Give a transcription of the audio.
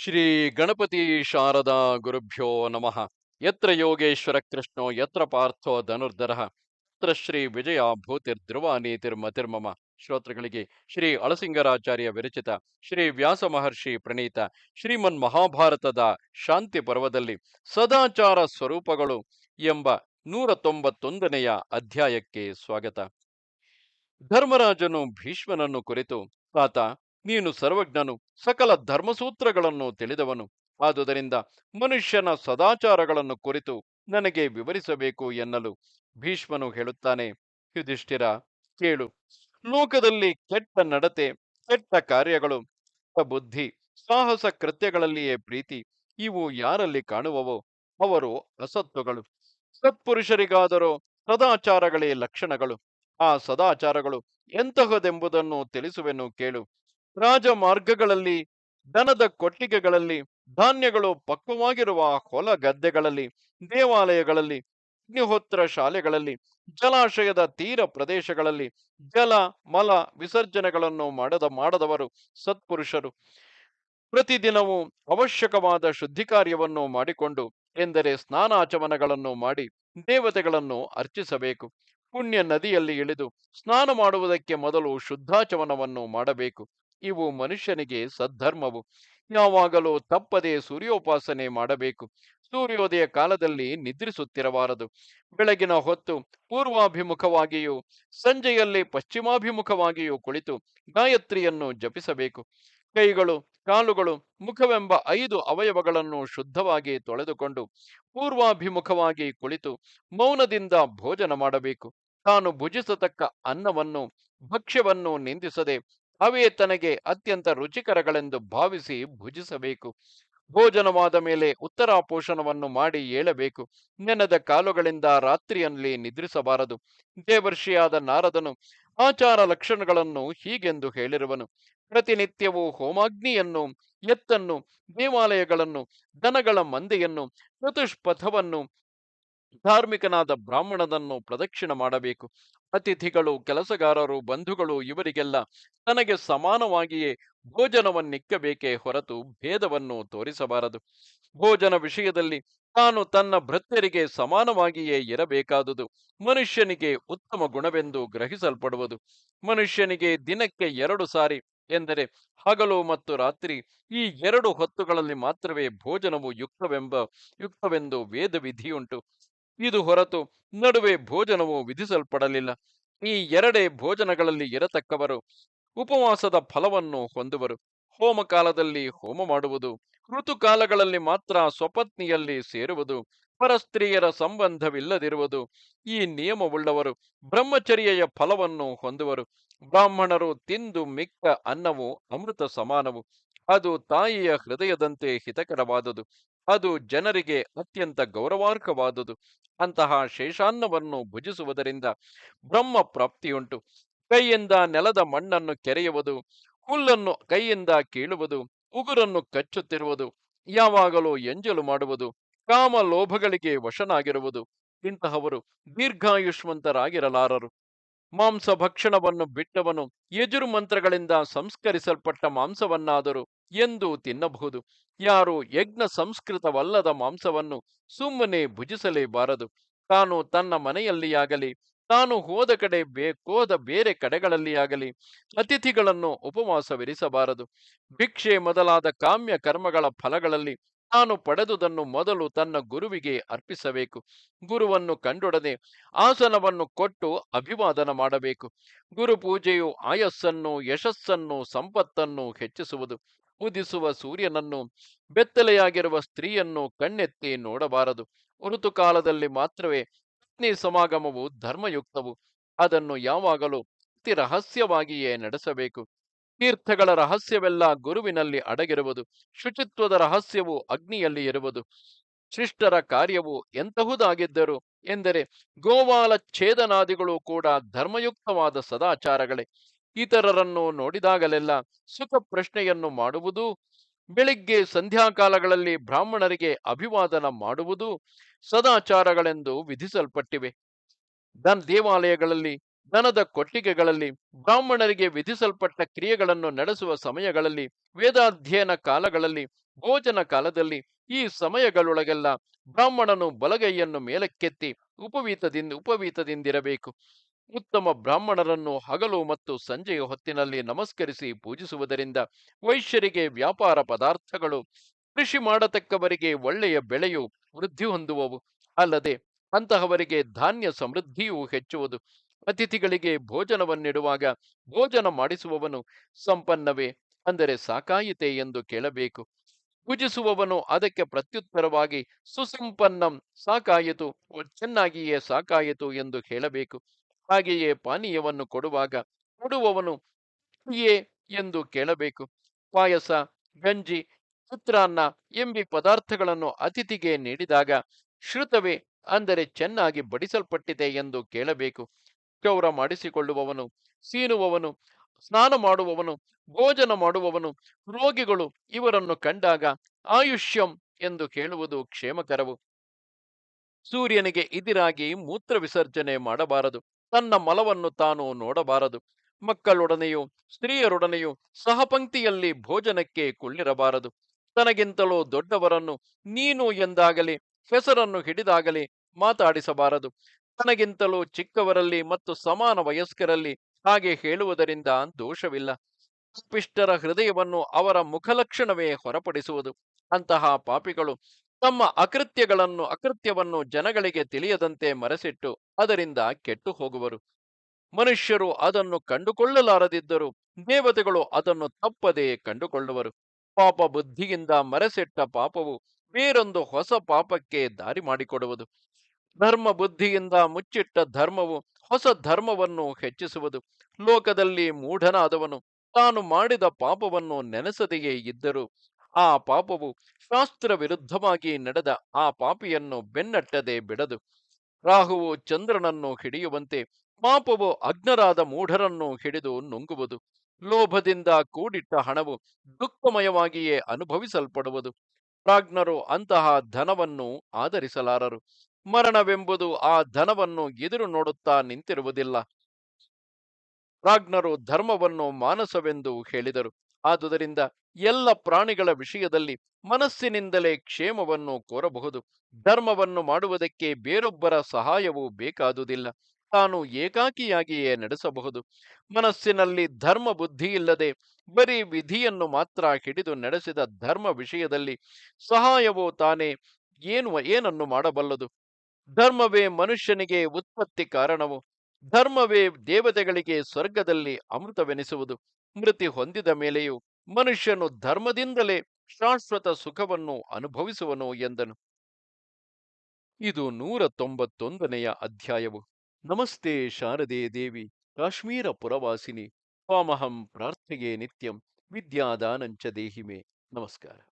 ಶ್ರೀ ಗಣಪತಿ ಶಾರದಾ ಗುರುಭ್ಯೋ ನಮಃ. ಯತ್ರ ಯೋಗೇಶ್ವರ ಕೃಷ್ಣೋ, ಯತ್ರ ಪಾರ್ಥೋ ಧನುರ್ಧರ. ಯತ್ರ ಶ್ರೀ ವಿಜಯ ಭೂತಿರ್ಧ್ರುವ ನೀತಿರ್ಮತಿರ್ಮಮ ಶ್ರೋತೃಗಳಿಗೆ ಶ್ರೀ ಅಳಸಿಂಗರಾಚಾರ್ಯ ವಿರಚಿತ ಶ್ರೀ ವ್ಯಾಸ ಮಹರ್ಷಿ ಪ್ರಣೀತ ಶ್ರೀಮನ್ ಮಹಾಭಾರತದ ಶಾಂತಿ ಪರ್ವದಲ್ಲಿ ಸದಾಚಾರ ಸ್ವರೂಪಗಳು ಎಂಬ ನೂರ ತೊಂಬತ್ತೊಂದನೆಯ ಅಧ್ಯಾಯಕ್ಕೆ ಸ್ವಾಗತ. ಧರ್ಮರಾಜನು ಭೀಷ್ಮನನ್ನು ಕುರಿತು, ತಾತ ನೀನು ಸರ್ವಜ್ಞನು, ಸಕಲ ಧರ್ಮಸೂತ್ರಗಳನ್ನು ತಿಳಿದವನು. ಆದುದರಿಂದ ಮನುಷ್ಯನ ಸದಾಚಾರಗಳನ್ನು ಕುರಿತು ನನಗೆ ವಿವರಿಸಬೇಕು ಎನ್ನಲು ಭೀಷ್ಮನು ಹೇಳುತ್ತಾನೆ. ಯುಧಿಷ್ಠಿರ, ಕೇಳು. ಲೋಕದಲ್ಲಿ ಕೆಟ್ಟ ನಡತೆ, ಕೆಟ್ಟ ಕಾರ್ಯಗಳು ಬುದ್ಧಿ, ಸಾಹಸ ಕೃತ್ಯಗಳಲ್ಲಿಯೇ ಪ್ರೀತಿ, ಇವು ಯಾರಲ್ಲಿ ಕಾಣುವವೋ ಅವರು ಅಸತ್ತುಗಳು ಸತ್ಪುರುಷರಿಗಾದರೋ ಸದಾಚಾರಗಳೇ ಲಕ್ಷಣಗಳು. ಆ ಸದಾಚಾರಗಳು ಎಂತಹದೆಂಬುದನ್ನು ತಿಳಿಸುವೆನು ಕೇಳು. ರಾಜಮಾರ್ಗಗಳಲ್ಲಿ, ದನದ ಕೊಟ್ಟಿಗೆಗಳಲ್ಲಿ, ಧಾನ್ಯಗಳು ಪಕ್ವವಾಗಿರುವ ಹೊಲ ಗದ್ದೆಗಳಲ್ಲಿ ದೇವಾಲಯಗಳಲ್ಲಿ, ಅಗ್ನಿಹೋತ್ರ ಶಾಲೆಗಳಲ್ಲಿ, ಜಲಾಶಯದ ತೀರ ಪ್ರದೇಶಗಳಲ್ಲಿ ಜಲ, ಮಲ ವಿಸರ್ಜನೆಗಳನ್ನು ಮಾಡದ, ಮಾಡದವರು ಸತ್ಪುರುಷರು. ಪ್ರತಿದಿನವೂ ಅವಶ್ಯಕವಾದ ಶುದ್ಧಿ ಕಾರ್ಯವನ್ನು ಮಾಡಿಕೊಂಡು, ಎಂದರೆ ಸ್ನಾನಾಚಮನಗಳನ್ನು ಮಾಡಿ ದೇವತೆಗಳನ್ನು ಅರ್ಚಿಸಬೇಕು. ಪುಣ್ಯ ನದಿಯಲ್ಲಿ ಇಳಿದು ಸ್ನಾನ ಮಾಡುವುದಕ್ಕೆ ಮೊದಲು ಶುದ್ಧಾಚಮನವನ್ನು ಮಾಡಬೇಕು. ಇವು ಮನುಷ್ಯನಿಗೆ ಸದ್ಧರ್ಮವು. ಯಾವಾಗಲೂ ತಪ್ಪದೆ ಸೂರ್ಯೋಪಾಸನೆ ಮಾಡಬೇಕು. ಸೂರ್ಯೋದಯ ಕಾಲದಲ್ಲಿ ನಿದ್ರಿಸುತ್ತಿರಬಾರದು. ಬೆಳಗಿನ ಹೊತ್ತು ಪೂರ್ವಾಭಿಮುಖವಾಗಿಯೂ, ಸಂಜೆಯಲ್ಲಿ ಪಶ್ಚಿಮಾಭಿಮುಖವಾಗಿಯೂ ಕುಳಿತು ಗಾಯತ್ರಿಯನ್ನು ಜಪಿಸಬೇಕು. ಕೈಗಳು, ಕಾಲುಗಳು, ಮುಖವೆಂಬ ಐದು ಅವಯವಗಳನ್ನು ಶುದ್ಧವಾಗಿ ತೊಳೆದುಕೊಂಡು ಪೂರ್ವಾಭಿಮುಖವಾಗಿ ಕುಳಿತು ಮೌನದಿಂದ ಭೋಜನ ಮಾಡಬೇಕು. ತಾನು ಭುಜಿಸತಕ್ಕ ಅನ್ನವನ್ನು, ಭಕ್ಷ್ಯವನ್ನು ನಿಂದಿಸದೆ ಅವೇ ತನಗೆ ಅತ್ಯಂತ ರುಚಿಕರಗಳೆಂದು ಭಾವಿಸಿ ಭುಜಿಸಬೇಕು. ಭೋಜನವಾದ ಮೇಲೆ ಉತ್ತರಾಪೋಷಣವನ್ನು ಮಾಡಿ ಏಳಬೇಕು. ನೆನದ ಕಾಲುಗಳಿಂದ ರಾತ್ರಿಯಲ್ಲಿ ನಿದ್ರಿಸಬಾರದು. ದೇವರ್ಷಿಯಾದ ನಾರದನು ಆಚಾರ ಲಕ್ಷಣಗಳನ್ನು ಹೀಗೆಂದು ಹೇಳಿರುವನು. ಪ್ರತಿನಿತ್ಯವೂ ಹೋಮಾಗ್ನಿಯನ್ನು, ಎತ್ತನ್ನು, ದೇವಾಲಯಗಳನ್ನು, ದನಗಳ ಮಂದೆಯನ್ನು, ಚತುಷ್ಪಥವನ್ನು ಧಾರ್ಮಿಕನಾದ ಬ್ರಾಹ್ಮಣನನ್ನು ಪ್ರದಕ್ಷಿಣ ಮಾಡಬೇಕು. ಅತಿಥಿಗಳು, ಕೆಲಸಗಾರರು, ಬಂಧುಗಳು ಇವರಿಗೆಲ್ಲ ತನಗೆ ಸಮಾನವಾಗಿಯೇ ಭೋಜನವನ್ನಿಕ್ಕಬೇಕೇ ಹೊರತು ಭೇದವನ್ನು ತೋರಿಸಬಾರದು. ಭೋಜನ ವಿಷಯದಲ್ಲಿ ತಾನು ತನ್ನ ಭೃತ್ಯರಿಗೆ ಸಮಾನವಾಗಿಯೇ ಇರಬೇಕಾದುದು. ಮನುಷ್ಯನಿಗೆ ಉತ್ತಮ ಗುಣವೆಂದು ಗ್ರಹಿಸಲ್ಪಡುವುದು. ಮನುಷ್ಯನಿಗೆ ದಿನಕ್ಕೆ ಎರಡು ಸಾರಿ ಎಂದರೆ ಹಗಲು ಮತ್ತು ರಾತ್ರಿ ಈ ಎರಡು ಹೊತ್ತುಗಳಲ್ಲಿ ಮಾತ್ರವೇ ಭೋಜನವು ಯುಕ್ತವೆಂಬ, ಯುಕ್ತವೆಂದು ವೇದ ವಿಧಿಯುಂಟು ಇದು ಹೊರತು ನಡುವೆ ಭೋಜನವು ವಿಧಿಸಲ್ಪಡಲಿಲ್ಲ. ಈ ಎರಡೇ ಭೋಜನಗಳಲ್ಲಿ ಇರತಕ್ಕವರು ಉಪವಾಸದ ಫಲವನ್ನು ಹೊಂದುವರು. ಹೋಮಕಾಲದಲ್ಲಿ ಹೋಮ ಮಾಡುವುದು, ಋತುಕಾಲಗಳಲ್ಲಿ ಮಾತ್ರ ಸ್ವಪತ್ನಿಯಲ್ಲಿ ಸೇರುವುದು, ಪರಸ್ತ್ರೀಯರ ಸಂಬಂಧವಿಲ್ಲದಿರುವುದು, ಈ ನಿಯಮವುಳ್ಳವರು ಬ್ರಹ್ಮಚರ್ಯೆಯ ಫಲವನ್ನು ಹೊಂದುವರು. ಬ್ರಾಹ್ಮಣರು ತಿಂದು ಮಿಕ್ಕ ಅನ್ನವು ಅಮೃತ ಸಮಾನವು. ಅದು ತಾಯಿಯ ಹೃದಯದಂತೆ ಹಿತಕರವಾದುದು. ಅದು ಜನರಿಗೆ ಅತ್ಯಂತ ಗೌರವಾರ್ಹವಾದುದು. ಅಂತಹ ಶೇಷಾನ್ನವನ್ನು ಭುಜಿಸುವುದರಿಂದ ಬ್ರಹ್ಮ ಪ್ರಾಪ್ತಿಯುಂಟು. ಕೈಯಿಂದ ನೆಲದ ಮಣ್ಣನ್ನು ಕೆರೆಯುವುದು, ಹುಲ್ಲನ್ನು ಕೈಯಿಂದ ಕೀಳುವುದು, ಉಗುರನ್ನು ಕಚ್ಚುತ್ತಿರುವುದು, ಯಾವಾಗಲೂ ಎಂಜಲು ಮಾಡುವುದು ಕಾಮ ಲೋಭಗಳಿಗೆ ವಶನಾಗಿರುವುದು ಇಂತಹವರು ದೀರ್ಘಾಯುಷ್ಮಂತರಾಗಿರಲಾರರು. ಮಾಂಸ ಭಕ್ಷಣವನ್ನು ಬಿಟ್ಟವನು ಯಜುರು ಮಂತ್ರಗಳಿಂದ ಸಂಸ್ಕರಿಸಲ್ಪಟ್ಟ ಮಾಂಸವನ್ನಾದರೂ ಎಂದು ತಿನ್ನಬಹುದು. ಯಾರು ಯಜ್ಞ ಸಂಸ್ಕೃತವಲ್ಲದ ಮಾಂಸವನ್ನು ಸುಮ್ಮನೆ ಭುಜಿಸಲೇಬಾರದು. ತಾನು ತನ್ನ ಮನೆಯಲ್ಲಿಯಾಗಲಿ, ತಾನು ಹೋದ ಕಡೆ ಬೇಕೋದ ಬೇರೆ ಕಡೆಗಳಲ್ಲಿಯಾಗಲಿ ಅತಿಥಿಗಳನ್ನು ಉಪವಾಸವಿರಿಸಬಾರದು. ಭಿಕ್ಷೆ ಮೊದಲಾದ ಕಾಮ್ಯ ಕರ್ಮಗಳ ಫಲಗಳಲ್ಲಿ ತಾನು ಪಡೆದುದನ್ನು ಮೊದಲು ತನ್ನ ಗುರುವಿಗೆ ಅರ್ಪಿಸಬೇಕು. ಗುರುವನ್ನು ಕಂಡೊಡನೆ ಆಸನವನ್ನು ಕೊಟ್ಟು ಅಭಿವಾದನ ಮಾಡಬೇಕು. ಗುರು ಪೂಜೆಯು ಆಯಸ್ಸನ್ನು, ಯಶಸ್ಸನ್ನು, ಸಂಪತ್ತನ್ನು ಹೆಚ್ಚಿಸುವುದು. ಉದಿಸುವ ಸೂರ್ಯನನ್ನು, ಬೆತ್ತಲೆಯಾಗಿರುವ ಸ್ತ್ರೀಯನ್ನು ಕಣ್ಣೆತ್ತಿ ನೋಡಬಾರದು. ಋತುಕಾಲದಲ್ಲಿ ಮಾತ್ರವೇ ಪತ್ನಿ ಸಮಾಗಮವು ಧರ್ಮಯುಕ್ತವು. ಅದನ್ನು ಯಾವಾಗಲೂ ಅತಿ ರಹಸ್ಯವಾಗಿಯೇ ನಡೆಸಬೇಕು. ತೀರ್ಥಗಳ ರಹಸ್ಯವೆಲ್ಲ ಗುರುವಿನಲ್ಲಿ ಅಡಗಿರುವುದು. ಶುಚಿತ್ವದ ರಹಸ್ಯವು ಅಗ್ನಿಯಲ್ಲಿ ಇರುವುದು. ಶಿಷ್ಟರ ಕಾರ್ಯವು ಎಂತಹುದಾಗಿದ್ದರು ಎಂದರೆ ಗೋವಾಲ ಛೇದನಾದಿಗಳು ಕೂಡ ಧರ್ಮಯುಕ್ತವಾದ ಸದಾಚಾರಗಳೇ. ಇತರರನ್ನು ನೋಡಿದಾಗಲೆಲ್ಲ ಸುಖ ಪ್ರಶ್ನೆಯನ್ನು ಮಾಡುವುದು, ಬೆಳಿಗ್ಗೆ ಸಂಧ್ಯಾಕಾಲಗಳಲ್ಲಿ ಬ್ರಾಹ್ಮಣರಿಗೆ ಅಭಿವಾದನ ಮಾಡುವುದು ಸದಾಚಾರಗಳೆಂದು ವಿಧಿಸಲ್ಪಟ್ಟಿವೆ. ದನ್ ದೇವಾಲಯಗಳಲ್ಲಿ ದನದ ಕೊಟ್ಟಿಗೆಗಳಲ್ಲಿ ಬ್ರಾಹ್ಮಣರಿಗೆ ವಿಧಿಸಲ್ಪಟ್ಟ ಕ್ರಿಯೆಗಳನ್ನು ನಡೆಸುವ ಸಮಯಗಳಲ್ಲಿ, ವೇದಾಧ್ಯಯನ ಕಾಲಗಳಲ್ಲಿ, ಭೋಜನ ಕಾಲದಲ್ಲಿ ಈ ಸಮಯಗಳೊಳಗೆಲ್ಲ ಬ್ರಾಹ್ಮಣನು ಬಲಗೈಯನ್ನು ಮೇಲಕ್ಕೆತ್ತಿ ಉಪವೀತದಿಂದ, ಉಪವೀತದಿಂದಿರಬೇಕು. ಉತ್ತಮ ಬ್ರಾಹ್ಮಣರನ್ನು ಹಗಲು ಮತ್ತು ಸಂಜೆಯ ಹೊತ್ತಿನಲ್ಲಿ ನಮಸ್ಕರಿಸಿ ಪೂಜಿಸುವುದರಿಂದ ವೈಶ್ಯರಿಗೆ ವ್ಯಾಪಾರ ಪದಾರ್ಥಗಳು, ಕೃಷಿ ಮಾಡತಕ್ಕವರಿಗೆ ಒಳ್ಳೆಯ ಬೆಳೆಯು ವೃದ್ಧಿ ಹೊಂದುವವು. ಅಲ್ಲದೆ, ಅಂತಹವರಿಗೆ ಧಾನ್ಯ ಸಮೃದ್ಧಿಯೂ ಹೆಚ್ಚುವುದು. ಅತಿಥಿಗಳಿಗೆ ಭೋಜನವನ್ನಿಡುವಾಗ ಭೋಜನ ಮಾಡಿಸುವವನು ಸಂಪನ್ನವೇ, ಅಂದರೆ ಸಾಕಾಯಿತೆ ಎಂದು ಕೇಳಬೇಕು. ಪೂಜಿಸುವವನು ಅದಕ್ಕೆ ಪ್ರತ್ಯುತ್ತರವಾಗಿ, ಸುಸಂಪನ್ನಂ, ಸಾಕಾಯಿತು ಚೆನ್ನಾಗಿಯೇ ಸಾಕಾಯಿತು ಎಂದು ಹೇಳಬೇಕು. ಹಾಗೆಯೇ ಪಾನೀಯವನ್ನು ಕೊಡುವಾಗ ಕೊಡುವವನು ಏ ಎಂದು ಕೇಳಬೇಕು. ಪಾಯಸ, ಗಂಜಿ, ಚಿತ್ರಾನ್ನ ಎಂಬಿ ಪದಾರ್ಥಗಳನ್ನು ಅತಿಥಿಗೆ ನೀಡಿದಾಗ, ಶ್ರುತವೇ, ಅಂದರೆ ಚೆನ್ನಾಗಿ ಬಡಿಸಲ್ಪಟ್ಟಿದೆ ಎಂದು ಕೇಳಬೇಕು. ಕ್ಷೌರ ಮಾಡಿಸಿಕೊಳ್ಳುವವನು, ಸೀನುವವನು, ಸ್ನಾನ ಮಾಡುವವನು, ಭೋಜನ ಮಾಡುವವನು, ರೋಗಿಗಳು ಇವರನ್ನು ಕಂಡಾಗ ಆಯುಷ್ಯಂ ಎಂದು ಕೇಳುವುದು ಕ್ಷೇಮಕರವು. ಸೂರ್ಯನಿಗೆ ಇದಿರಾಗಿ ಮೂತ್ರ ವಿಸರ್ಜನೆ ಮಾಡಬಾರದು. ತನ್ನ ಮಲವನ್ನು ತಾನು ನೋಡಬಾರದು. ಮಕ್ಕಳೊಡನೆಯೂ, ಸ್ತ್ರೀಯರೊಡನೆಯೂ ಸಹಪಂಕ್ತಿಯಲ್ಲಿ ಭೋಜನಕ್ಕೆ ಕುಳ್ಳಿರಬಾರದು. ತನಗಿಂತಲೂ ದೊಡ್ಡವರನ್ನು ನೀನು ಎಂದಾಗಲಿ, ಹೆಸರನ್ನು ಹಿಡಿದಾಗಲಿ ಮಾತಾಡಿಸಬಾರದು. ತನಗಿಂತಲೂ ಚಿಕ್ಕವರಲ್ಲಿ ಮತ್ತು ಸಮಾನ ವಯಸ್ಕರಲ್ಲಿ ಹಾಗೆ ಹೇಳುವುದರಿಂದ ದೋಷವಿಲ್ಲ. ಪಿಷ್ಟರ ಹೃದಯವನ್ನು ಅವರ ಮುಖಲಕ್ಷಣವೇ ಹೊರಪಡಿಸುವುದು. ಅಂತಹ ಪಾಪಿಗಳು ತಮ್ಮ ಅಕೃತ್ಯಗಳನ್ನು, ಅಕೃತ್ಯವನ್ನು ಜನಗಳಿಗೆ ತಿಳಿಯದಂತೆ ಮರೆಸಿಟ್ಟು ಅದರಿಂದ ಕೆಟ್ಟು ಹೋಗುವರು ಮನುಷ್ಯರು ಅದನ್ನು ಕಂಡುಕೊಳ್ಳಲಾರದಿದ್ದರೂ ದೇವತೆಗಳು ಅದನ್ನು ತಪ್ಪದೇ ಕಂಡುಕೊಳ್ಳುವರು. ಪಾಪ ಬುದ್ಧಿಯಿಂದ ಮರೆಸಿಟ್ಟ ಪಾಪವು ಬೇರೊಂದು ಹೊಸ ಪಾಪಕ್ಕೆ ದಾರಿ ಮಾಡಿಕೊಡುವುದು. ಧರ್ಮ ಬುದ್ಧಿಯಿಂದ ಮುಚ್ಚಿಟ್ಟ ಧರ್ಮವು ಹೊಸ ಧರ್ಮವನ್ನು ಹೆಚ್ಚಿಸುವುದು. ಲೋಕದಲ್ಲಿ ಮೂಢನಾದವನು ತಾನು ಮಾಡಿದ ಪಾಪವನ್ನು ನೆನೆಸದೆಯೇ ಇದ್ದರು ಆ ಪಾಪವು ಶಾಸ್ತ್ರ ವಿರುದ್ಧವಾಗಿ ನಡೆದ ಆ ಪಾಪಿಯನ್ನು ಬೆನ್ನಟ್ಟದೆ ಬಿಡದು. ರಾಹುವು ಚಂದ್ರನನ್ನು ಹಿಡಿಯುವಂತೆ ಪಾಪವು ಅಗ್ನರಾದ ಮೂಢರನ್ನು ಹಿಡಿದು ನುಂಗುವುದು. ಲೋಭದಿಂದ ಕೂಡಿಟ್ಟ ಹಣವು ದುಃಖಮಯವಾಗಿಯೇ ಅನುಭವಿಸಲ್ಪಡುವುದು. ಪ್ರಾಜ್ಞರು ಅಂತಹ ಧನವನ್ನು ಆಧರಿಸಲಾರರು. ಮರಣವೆಂಬುದು ಆ ಧನವನ್ನು ಎದುರು ನೋಡುತ್ತಾ ನಿಂತಿರುವುದಿಲ್ಲ. ಪ್ರಾಜ್ಞರು ಧರ್ಮವನ್ನು ಮಾನಸವೆಂದು ಹೇಳಿದರು. ಆದುದರಿಂದ ಎಲ್ಲ ಪ್ರಾಣಿಗಳ ವಿಷಯದಲ್ಲಿ ಮನಸ್ಸಿನಿಂದಲೇ ಕ್ಷೇಮವನ್ನು ಕೋರಬಹುದು. ಧರ್ಮವನ್ನು ಮಾಡುವುದಕ್ಕೆ ಬೇರೊಬ್ಬರ ಸಹಾಯವೂ ಬೇಕಾದುದಿಲ್ಲ. ತಾನು ಏಕಾಕಿಯಾಗಿಯೇ ನಡೆಸಬಹುದು. ಮನಸ್ಸಿನಲ್ಲಿ ಧರ್ಮ ಬುದ್ಧಿ ಇಲ್ಲದೆ ಬರೀ ವಿಧಿಯನ್ನು ಮಾತ್ರ ಹಿಡಿದು ನಡೆಸಿದ ಧರ್ಮ ವಿಷಯದಲ್ಲಿ ಸಹಾಯವೋ ತಾನೇ ಏನು, ಏನನ್ನು ಮಾಡಬಲ್ಲದು? ಧರ್ಮವೇ ಮನುಷ್ಯನಿಗೆ ಉತ್ಪತ್ತಿ ಕಾರಣವು. ಧರ್ಮವೇ ದೇವತೆಗಳಿಗೆ ಸ್ವರ್ಗದಲ್ಲಿ ಅಮೃತವೆನಿಸುವುದು. ಮೃತಿ ಹೊಂದಿದ ಮೇಲೆಯೂ ಮನುಷ್ಯನು ಧರ್ಮದಿಂದಲೇ ಶಾಶ್ವತ ಸುಖವನ್ನು ಅನುಭವಿಸುವನು ಎಂದನು. ಇದು ನೂರ ತೊಂಬತ್ತೊಂದನೆಯ ಅಧ್ಯಾಯವು. ನಮಸ್ತೆ ಶಾರದೆ ದೇವಿ, ಕಾಶ್ಮೀರ ಪುರವಾಸಿನಿ. ಸ್ವಾಮಹಂ ಪ್ರಾರ್ಥೆಯೇ ನಿತ್ಯಂ, ವಿದ್ಯಾದಾನಂಚ ದೇಹಿಮೆ. ನಮಸ್ಕಾರ.